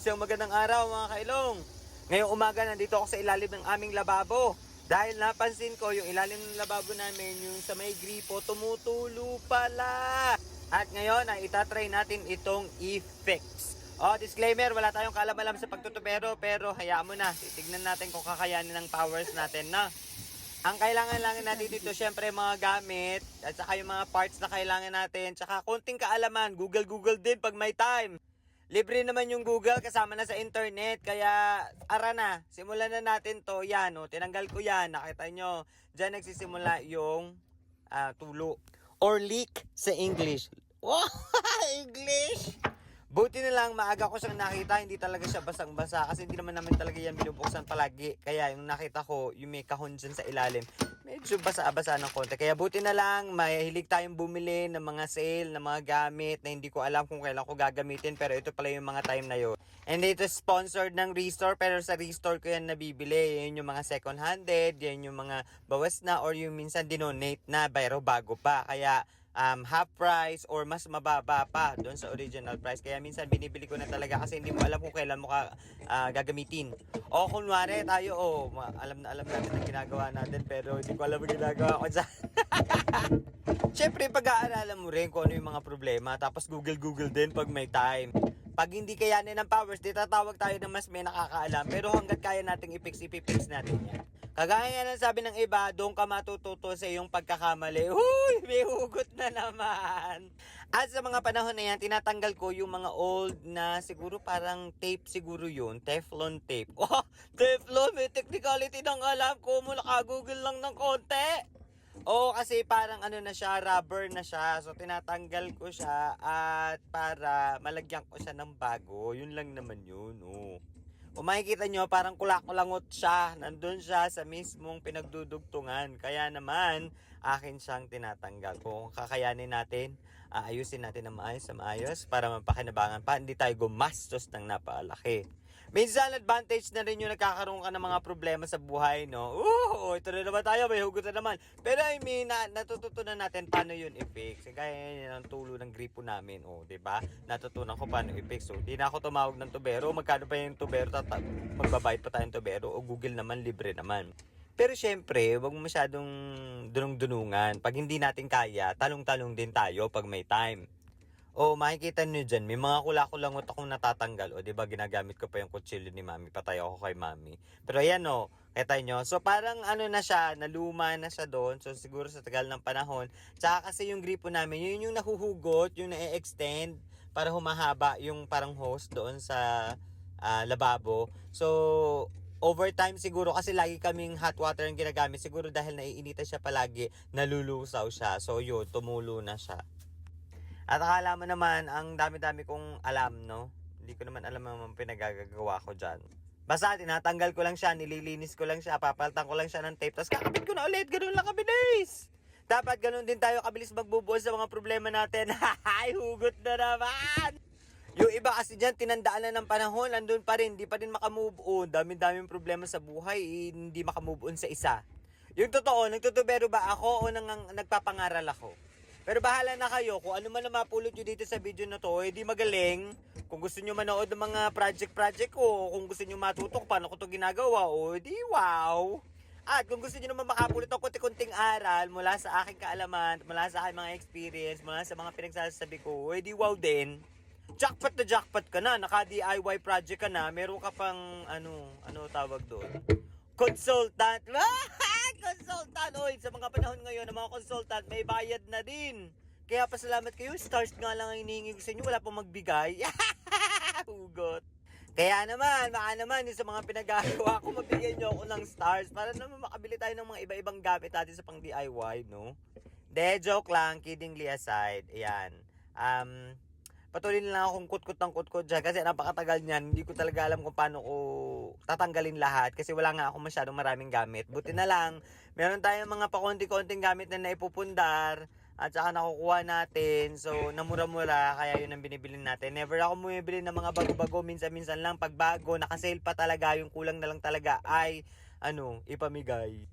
Isang magandang araw mga kailong. Ngayong umaga nandito ako sa ilalim ng aming lababo. Dahil napansin ko yung ilalim ng lababo namin, yung sa may gripo, tumutulo pala. At ngayon ay itatry natin itong e-fix. Oh, disclaimer, wala tayong kalam-alam sa pagtutubero pero hayaan mo na. Titignan natin kung kakayanin ng powers natin na. Ang kailangan lang natin dito, syempre mga gamit, at saka yung mga parts na kailangan natin, tsaka konting kaalaman, Google-Google din pag may time. Libre naman yung Google kasama na sa internet. Kaya, ara na. Simulan na natin to. Yan, oh, tinanggal ko yan. Nakita nyo. Diyan nagsisimula yung ah, tulo. Or leak sa English. Wow! English! Buti na lang maaga ko siyang nakita, hindi talaga siya basang-basa kasi hindi naman namin talaga yan binubuksan palagi. Kaya yung nakita ko, yung may kahon dyan sa ilalim, medyo basa-basa ng konti. Kaya buti na lang, mahilig tayong bumili ng mga sale, ng mga gamit na hindi ko alam kung kailan ko gagamitin pero ito pala yung mga time na yun. And ito sponsored ng Restore pero sa Restore ko yan nabibili. Yan yung mga second-handed, yan yung mga bawas na or yung minsan dinonate na pero bago pa. Kaya um, half price or mas mababa pa doon sa original price. Kaya minsan binibili ko na talaga kasi hindi mo alam kung kailan mo ka ah, gagamitin. O kunwari tayo, oh, ma- alam na alam natin ang ginagawa natin pero hindi ko alam ang ginagawa ko dyan. Siyempre, pag-aaralan mo rin kung ano yung mga problema, tapos Google-Google din pag may time. Pag hindi kayanin ng powers, di tatawag tayo ng mas may nakakaalam. Pero hanggat kaya nating i-fix, ipipix natin yan. Kagaya nga ng sabi ng iba, doon ka matututo sa iyong pagkakamali. Huy! May hugot na naman! At sa mga panahon na yan, tinatanggal ko yung mga old na siguro parang tape siguro yun. Teflon tape. Oh, Teflon! May technicality ng alam ko. Mula ka-google lang ng konti. Oo, kasi parang ano na siya, rubber na siya. So, tinatanggal ko siya at para malagyan ko siya ng bago. Yun lang naman yun, oh. O makikita nyo, parang kulakulangot siya. Nandun siya sa mismong pinagdudugtungan. Kaya naman, akin siyang tinatanggal. Kung kakayanin natin, aayusin natin na maayos sa maayos para mapakinabangan pa. Hindi tayo gumastos ng napaalaki. Minsan, advantage na rin yung nagkakaroon ka ng mga problema sa buhay, no? Oo, ito na naman tayo, may hugot na naman. Pero I mean, na, natututunan natin paano yun i-fix. Kaya yan ang tulo ng gripo namin, oh, 'di ba? Natutunan ko paano i-fix. So, di na ako tumawag ng tubero. Magkano pa yung tubero? Tata- magbabayad pa tayong tubero. O Google naman, libre naman. Pero syempre, wag masyadong dunong-dunungan. Pag hindi natin kaya, talong-talong din tayo pag may time. O makikita nyo dyan, may mga kulakulangot akong natatanggal. O di ba ginagamit ko pa yung kutsilyo ni mami. Patay ako kay mami. Pero ayan o, kita nyo. So parang ano na siya, naluma na siya doon. So siguro sa tagal ng panahon. Tsaka kasi yung gripo namin, yun yung nahuhugot, yung na-extend para humahaba yung parang hose doon sa ah, lababo. So over time siguro kasi lagi kaming hot water ang ginagamit. Siguro dahil naiinitan siya palagi, nalulusaw siya. So yun, tumulo na siya. At akala mo naman, ang dami-dami kong alam, no? Hindi ko naman alam ang pinagagagawa ko dyan. Basta, tinatanggal ko lang siya, nililinis ko lang siya, papaltan ko lang siya ng tape, tapos kakabit ko na ulit, ganun lang kabilis! Dapat ganun din tayo kabilis magbubuo sa mga problema natin. Hahay, hugot na naman! Yung iba kasi dyan, tinandaan na ng panahon, nandun pa rin, hindi pa rin makamove on. Dami-daming problema sa buhay, eh, hindi makamove on sa isa. Yung totoo, nagtutubero ba ako o nang, nagpapangaral ako? Pero bahala na kayo, kung ano man ang mapulot nyo dito sa video na to, eh di magaling. Kung gusto nyo manood ng mga project-project ko, kung gusto nyo matuto kung paano ko to ginagawa, o di wow! At kung gusto nyo naman makapulot ng kunti-kunting aral mula sa aking kaalaman, mula sa aking mga experience, mula sa mga pinagsasabi ko, eh di wow din. Jackpot na jackpot ka na, naka-DIY project ka na, meron ka pang, ano, ano tawag doon? Consultant! consultant! Oy, sa mga panahon ngayon ng mga consultant, may bayad na din. Kaya pasalamat kayo, stars nga lang ang hinihingi ko sa inyo, wala pang magbigay. Hugot. Kaya naman, baka naman, yung sa mga pinagagawa ko, mabigyan nyo ako ng stars para naman makabili tayo ng mga iba-ibang gamit natin sa pang DIY, no? De, joke lang, kiddingly aside. Ayan. Um, patuloy na lang akong kutkot ng kutkot dyan kasi napakatagal niyan. Hindi ko talaga alam kung paano ko tatanggalin lahat kasi wala nga ako masyadong maraming gamit. Buti na lang, meron tayong mga pakonti-konting gamit na naipupundar at saka nakukuha natin. So, namura-mura, kaya yun ang binibili natin. Never ako bumibili ng mga bago-bago. Minsan-minsan lang, pag bago, nakasale pa talaga, yung kulang na lang talaga ay, ano, ipamigay.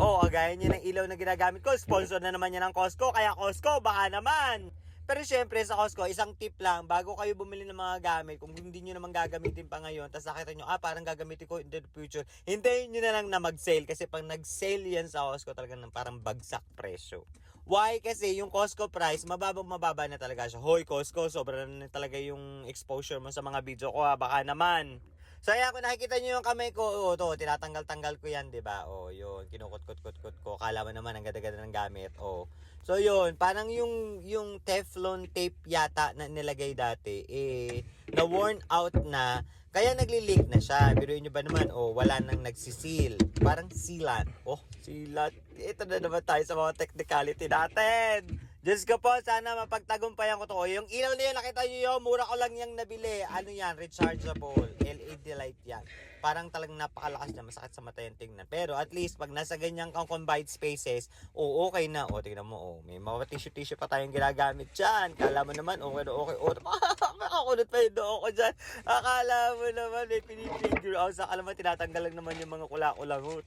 Oo, oh, gaya niya ng ilaw na ginagamit ko. Sponsor na naman niya ng Costco. Kaya Costco, baka naman. Pero syempre sa Costco, isang tip lang, bago kayo bumili ng mga gamit, kung hindi nyo naman gagamitin pa ngayon, tapos nakita nyo, ah, parang gagamitin ko in the future, hintayin nyo na lang na mag-sale. Kasi pag nag-sale yan sa Costco, talagang parang bagsak presyo. Why? Kasi yung Costco price, mababa mababa na talaga siya. Hoy, Costco, sobrang na talaga yung exposure mo sa mga video ko, ha? baka naman. So ayan, kung nakikita nyo yung kamay ko, oh, to, tinatanggal-tanggal ko yan, di ba? Oh, yun, kinukot-kot-kot-kot ko. Kala mo naman, ang ganda-ganda ng gamit. Oh. So yun, parang yung, yung Teflon tape yata na nilagay dati, eh, na-worn out na, kaya nagli-leak na siya. Biruin nyo ba naman, oh, wala nang nagsisil. Parang sealant. Oh, sealant. Ito na naman tayo sa mga technicality natin. Diyos ko po, sana mapagtagumpayan ko to. Yung ilaw na yun, nakita nyo yun, mura ko lang yung nabili. Ano yan, rechargeable. LED light yan. Parang talagang napakalakas na, masakit sa mata yung tingnan. Pero at least, pag nasa ganyang kang combined spaces, o okay na. O, tingnan mo, o, may mga tissue-tissue pa tayong ginagamit dyan. Kala mo naman, okay na okay. O, makakulot pa yung doo ko dyan. Akala mo naman, may pinifigure out. Sa alam mo, tinatanggal lang naman yung mga kula-kulangot.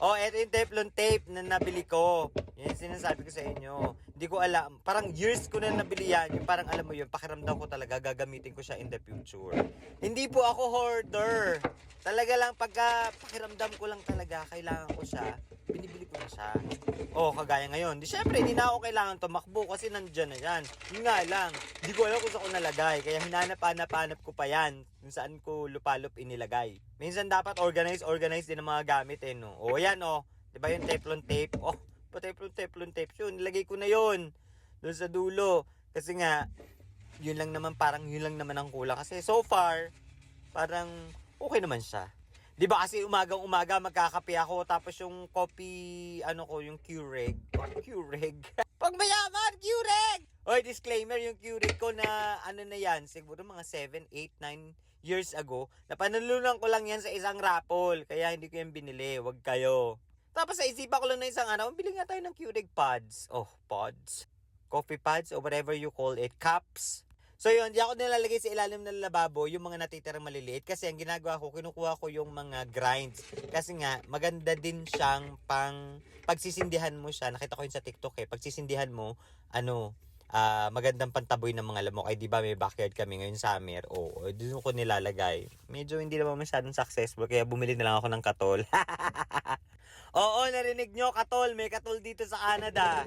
Oh, eto yung Teflon tape na nabili ko. Yan sinasabi ko sa inyo. Hindi ko alam. Parang years ko na nabili yan. Yung parang alam mo yun, pakiramdam ko talaga gagamitin ko siya in the future. Hindi po ako hoarder. Talaga lang pagka pakiramdam ko lang talaga, kailangan ko siya, binibili ko na siya. Oh, kagaya ngayon. Di syempre, hindi na ako kailangan tumakbo kasi nandyan na yan. Yun nga lang, hindi ko alam kung saan ko nalagay. Kaya hinanap-hanap-hanap ko pa yan kung saan ko lupalop inilagay. Minsan dapat organize, organize din ang mga gamit eh, no? O yan, oh. Di ba yung Teflon tape? Oh, pa Teflon, Teflon tape. Nilagay ko na yun. Doon sa dulo. Kasi nga, yun lang naman, parang yun lang naman ang kulang. Kasi so far, parang okay naman siya. 'Di ba kasi umagang-umaga magkakape ako tapos yung coffee ano ko yung Keurig. Keurig. Pag mayaman, Keurig. Oy, disclaimer yung Keurig ko na ano na yan, siguro mga 7, 8, 9 years ago. Napanalunan ko lang yan sa isang raffle. Kaya hindi ko yan binili. Wag kayo. Tapos sa ko lang na isang ano, bili nga tayo ng Keurig pods. Oh, pods. Coffee pods or whatever you call it. Cups. So yun, di ako nilalagay sa ilalim ng lababo yung mga natitirang maliliit kasi ang ginagawa ko, kinukuha ko yung mga grinds. Kasi nga, maganda din siyang pang pagsisindihan mo siya. Nakita ko yun sa TikTok eh. Pagsisindihan mo, ano, ah magandang pantaboy ng mga lamok. Ay, di ba may backyard kami ngayon summer? Oo, doon ko nilalagay. Medyo hindi naman masyadong successful kaya bumili na lang ako ng katol. Oo, narinig nyo, katol. May katol dito sa Canada.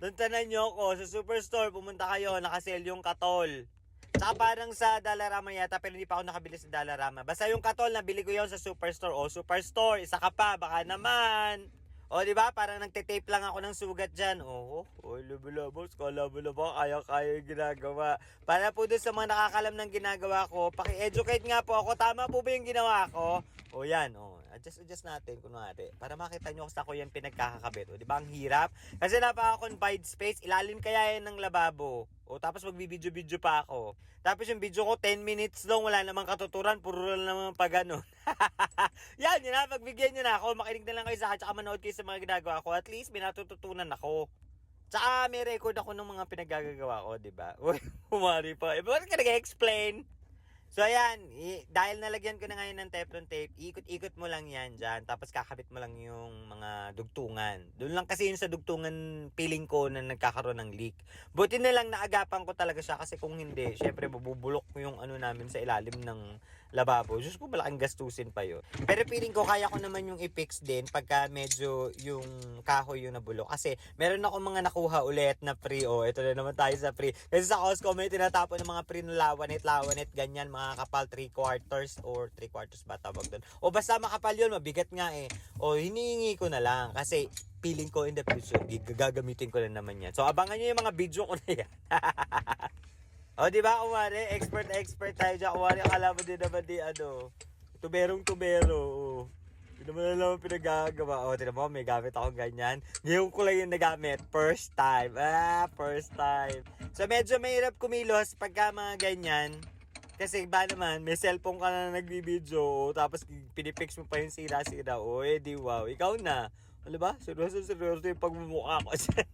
Doon tanan nyo ako sa superstore. Pumunta kayo, nakasale yung katol. Tsaka parang sa Dollarama yata, pero hindi pa ako nakabili sa Dollarama. Basta yung katol, nabili ko yon sa superstore. O, superstore, isa ka pa, baka naman. O, di ba? Parang nagte-tape lang ako ng sugat dyan. Oo, oh, oh, labalabos, kala mo na ba, kaya-kaya yung ginagawa. Para po dun sa mga nakakalam ng ginagawa ko, paki-educate nga po ako. Tama po ba yung ginawa ko? O, yan, o. Adjust, adjust natin, kunwari. Para makita nyo kung sa ko yan pinagkakakabit. O, di ba? Ang hirap. Kasi napaka-confined space. Ilalim kaya yan ng lababo. O, tapos magbibideo-video pa ako. Tapos yung video ko, 10 minutes long. Wala namang katuturan. Puro lang naman pa ganun. yan, yun na. Pagbigyan nyo na ako. Makinig na lang kayo sa akin. Tsaka manood kayo sa mga ginagawa ko. At least, may natututunan ako. Tsaka may record ako ng mga pinagagagawa ko, di ba? Uy, humari pa. Eh, bakit ka nag-explain? So ayan, dahil nalagyan ko na ngayon ng Teflon tape, ikot-ikot mo lang yan dyan, tapos kakabit mo lang yung mga dugtungan. Doon lang kasi yun sa dugtungan feeling ko na nagkakaroon ng leak. Buti na lang naagapan ko talaga siya kasi kung hindi, syempre mabubulok yung ano namin sa ilalim ng lababo. Diyos ko, malaking gastusin pa yun. Pero feeling ko kaya ko naman yung i-fix din pagka medyo yung kahoy yung nabulok. Kasi meron ako mga nakuha ulit na free. Oh, ito na naman tayo sa free. Kasi sa Costco may tinatapon ng mga free na lawanit, lawanit, ganyan, mga kapal 3 quarters or 3 quarters ba tawag doon. O basta makapal yun, mabigat nga eh. O hinihingi ko na lang kasi feeling ko in the future, gagamitin ko na naman yan. So abangan nyo yung mga video ko na yan. o di ba kumari, expert expert tayo dyan. Kumari, akala mo din naman di ano, tuberong tubero. Hindi naman alam ang pinagagawa. O, tinan mo, may gamit akong ganyan. Ngayon ko lang yung nagamit. First time. Ah, first time. So, medyo mahirap kumilos pagka mga ganyan. Kasi ba naman, may cellphone ka na nagbibideo, tapos pinipix mo pa yung sira-sira. O, eh, di wow. Ikaw na. Ano ba? Seryoso, seryoso yung pagmumukha ko dyan.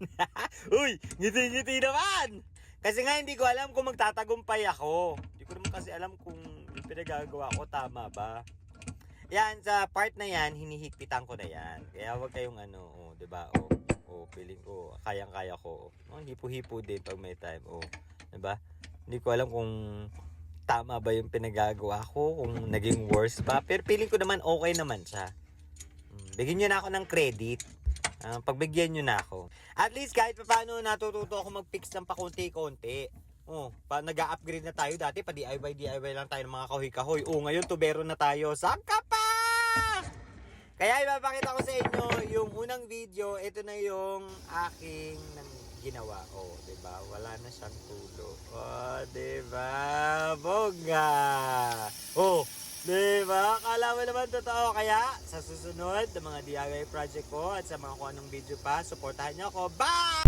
Uy, ngiti-ngiti naman! Kasi nga hindi ko alam kung magtatagumpay ako. Hindi ko naman kasi alam kung yung pinagagawa ko tama ba. Yan, sa part na yan, hinihigpitan ko na yan. Kaya wag kayong ano, oh, di ba? Oh, Oh, feeling ko, kayang-kaya ko. Oh, hipo-hipo din pag may time. Oh, 'di ba? Hindi ko alam kung tama ba yung pinagagawa ko, kung naging worse pa. Pero feeling ko naman okay naman siya. Hmm, Bigyan nyo na ako ng credit. Ah, pagbigyan nyo na ako. At least kahit pa paano natututo ako mag-fix ng pakunti-kunti. Oh, pa nag-upgrade na tayo dati pa DIY DIY lang tayo ng mga kahoy-kahoy. Oh, ngayon tubero na tayo. Saka pa! Kaya ipapakita ko sa inyo yung unang video, ito na yung aking nang ginawa. Oh, 'di ba? Wala na siyang tulo. Oh, 'di ba? Bongga. Oh, 'di ba? Akala mo naman totoo kaya sa susunod ng mga DIY project ko at sa mga kung anong video pa, suportahan niyo ako. Bye!